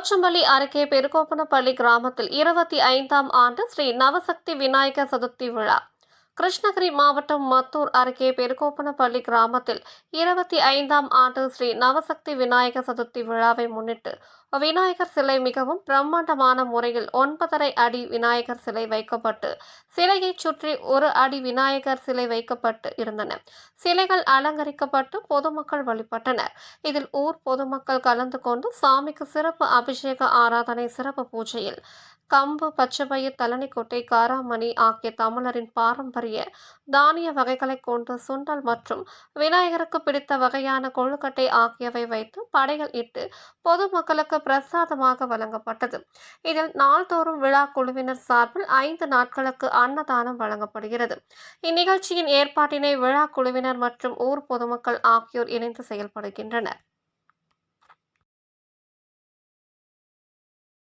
போச்சம்பள்ளி அருகே பெருகோப்பனப்பள்ளி கிராமத்தில் இருபத்தி ஐந்தாம் ஆண்டு ஸ்ரீ நவசக்தி விநாயகர் சதுர்த்தி விழா. கிருஷ்ணகிரி மாவட்டம் மத்தூர் அருகே பெருகோப்பனப்பள்ளி கிராமத்தில் இருபத்தி ஐந்தாம் ஆண்டு ஸ்ரீ நவசக்தி விநாயகர் சதுர்த்தி விழாவை முன்னிட்டு விநாயகர் சிலை மிகவும் பிரம்மாண்டமான முறையில் ஒன்பதரை அடி விநாயகர் சிலை வைக்கப்பட்டு சிலையைச் சுற்றி ஒரு அடி விநாயகர் சிலை வைக்கப்பட்டு இருந்தன. சிலைகள் அலங்கரிக்கப்பட்டு பொதுமக்கள் வழிபட்டனர். இதில் ஊர் பொதுமக்கள் கலந்து கொண்டு சாமிக்கு சிறப்பு அபிஷேக ஆராதனை சிறப்பு பூஜையில் கம்பு பச்சைப்பயிர் தலனிக்கொட்டை காராமணி ஆகிய தமிழரின் பாரம்பரிய தானிய வகைகளை கொண்டு சுண்டல் மற்றும் விநாயகருக்கு பிடித்த வகையான கொழுக்கட்டை ஆகியவை வைத்து படைகள் இட்டு பொதுமக்களுக்கு பிரசாதமாக வழங்கப்பட்டது. இதில் நாள்தோறும் விழா குழுவினர் சார்பில் ஐந்து நாட்களுக்கு அன்னதானம் வழங்கப்படுகிறது. இந்நிகழ்ச்சியின் ஏற்பாட்டினை விழா குழுவினர் மற்றும் ஊர் பொதுமக்கள் ஆகியோர் இணைந்து செயல்படுகின்றனர்.